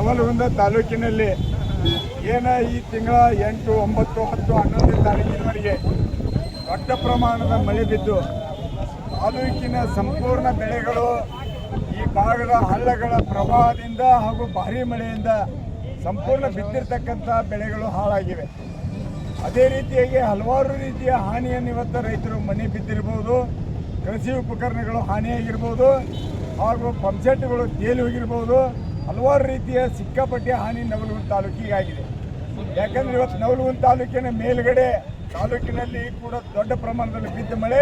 ನವಲಗುಂದ ತಾಲೂಕಿನಲ್ಲಿ ಏನ ಈ ತಿಂಗಳ ಎಂಟು, ಒಂಬತ್ತು, ಹತ್ತು, ಹನ್ನೊಂದನೇ ತಾರೀಕಿನವರೆಗೆ ದೊಡ್ಡ ಪ್ರಮಾಣದ ಮಳೆ ಬಿದ್ದು ತಾಲೂಕಿನ ಸಂಪೂರ್ಣ ಬೆಳೆಗಳು ಈ ಭಾಗದ ಹಳ್ಳಗಳ ಪ್ರವಾಹದಿಂದ ಹಾಗೂ ಭಾರೀ ಮಳೆಯಿಂದ ಸಂಪೂರ್ಣ ಬಿದ್ದಿರತಕ್ಕಂಥ ಬೆಳೆಗಳು ಹಾಳಾಗಿವೆ. ಅದೇ ರೀತಿಯಾಗಿ ಹಲವಾರು ರೀತಿಯ ಹಾನಿಯನ್ನು ಇವತ್ತು ರೈತರು ಮನೆ ಬಿದ್ದಿರ್ಬೋದು, ಕೃಷಿ ಉಪಕರಣಗಳು ಹಾನಿಯಾಗಿರ್ಬೋದು ಹಾಗೂ ಪಂಪ್ಸೆಟ್ಗಳು ತೇಲಿ ಹೋಗಿರ್ಬೋದು. ಹಲವಾರು ರೀತಿಯ ಸಿಕ್ಕಾಪಟ್ಟೆ ಹಾನಿ ನವಲಗುಂದ ತಾಲೂಕಿಗೆ ಆಗಿದೆ. ಯಾಕಂದ್ರೆ ಇವತ್ತು ನವಲಗುಂದ ತಾಲೂಕಿನ ಮೇಲ್ಗಡೆ ತಾಲೂಕಿನಲ್ಲಿ ಕೂಡ ದೊಡ್ಡ ಪ್ರಮಾಣದಲ್ಲಿ ಬಿದ್ದ ಮಳೆ,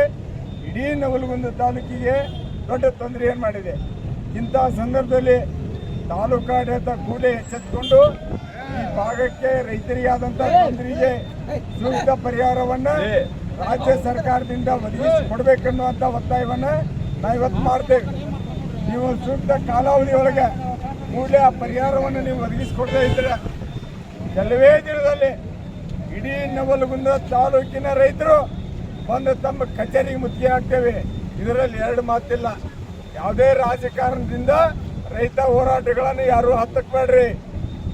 ಇಡೀ ನವಲಗುಂದ ತಾಲೂಕಿಗೆ ದೊಡ್ಡ ತೊಂದರೆ ಏನು ಮಾಡಿದೆ? ಇಂತಹ ಸಂದರ್ಭದಲ್ಲಿ ತಾಲೂಕಾಡಳಿತ ಕೂಡಲೇ ಎಚ್ಚೆತ್ತುಕೊಂಡು ಈ ಭಾಗಕ್ಕೆ ರೈತರಿಗೆ ಆದಂತ ತೊಂದರೆಗೆ ಸೂಕ್ತ ಪರಿಹಾರವನ್ನ ರಾಜ್ಯ ಸರ್ಕಾರದಿಂದ ಒದಗಿಸಿ ಕೊಡಬೇಕನ್ನುವಂತ ಒತ್ತಾಯವನ್ನ ನಾವು ಇವತ್ತು ಮಾಡ್ತೇವೆ. ನೀವು ಸೂಕ್ತ ಕಾಲಾವಧಿ ಒಳಗೆ ಕೂಡಲೇ ಆ ಪರಿಹಾರವನ್ನು ನೀವು ಒದಗಿಸಿಕೊಡ್ತಾ ಇದ್ರೆ ಕೆಲವೇ ದಿನದಲ್ಲಿ ಇಡೀ ನವಲಗುಂದ ತಾಲೂಕಿನ ರೈತರು ಬಂದು ತಮ್ಮ ಕಚೇರಿಗೆ ಮುತ್ತಿಗೆ ಹಾಕ್ತೇವೆ. ಇದರಲ್ಲಿ ಎರಡು ಮಾತಿಲ್ಲ. ಯಾವುದೇ ರಾಜಕಾರಣದಿಂದ ರೈತ ಹೋರಾಟಗಳನ್ನು ಯಾರು ಹತ್ತಕ್ಕೆ ಬೇಡ್ರಿ.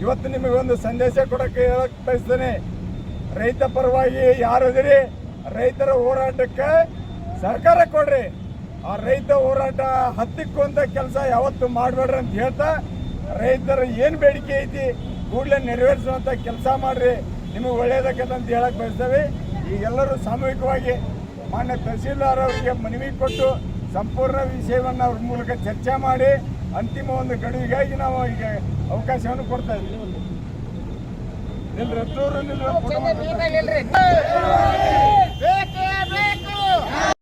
ಇವತ್ತು ನಿಮಗೆ ಒಂದು ಸಂದೇಶ ಕೊಡಕ್ಕೆ ಹೇಳಕ್ ಬಯಸ್ತೇನೆ. ರೈತ ಪರವಾಗಿ ಯಾರದಿರಿ ರೈತರ ಹೋರಾಟಕ್ಕೆ ಸಹಕಾರ ಕೊಡ್ರಿ. ಆ ರೈತ ಹೋರಾಟ ಹತ್ತಿಕ್ಕುವಂತ ಕೆಲಸ ಯಾವತ್ತು ಮಾಡಬೇಡ್ರಿ ಅಂತ ಹೇಳ್ತಾ ರೈತರ ಏನು ಬೇಡಿಕೆ ಐತಿ, ಕೂಡಲೇ ನೆರವೇರಿಸುವಂಥ ಕೆಲಸ ಮಾಡ್ರಿ. ನಿಮಗೆ ಒಳ್ಳೇದಕ್ಕಂತ ಅಂತ ಹೇಳಕ್ ಬಯಸ್ತೇವೆ. ಈಗೆಲ್ಲರೂ ಸಾಮೂಹಿಕವಾಗಿ ಮಾನ್ಯ ತಹಸೀಲ್ದಾರ್ ಅವರಿಗೆ ಮನವಿ ಕೊಟ್ಟು ಸಂಪೂರ್ಣ ವಿಷಯವನ್ನು ಅವ್ರ ಮೂಲಕ ಚರ್ಚೆ ಮಾಡಿ ಅಂತಿಮ ಒಂದು ಗಡುವಿಗಾಗಿ ನಾವು ಈಗ ಅವಕಾಶವನ್ನು ಕೊಡ್ತಾ ಇದ್ದೀವಿ. ನಿಲ್ರಿ.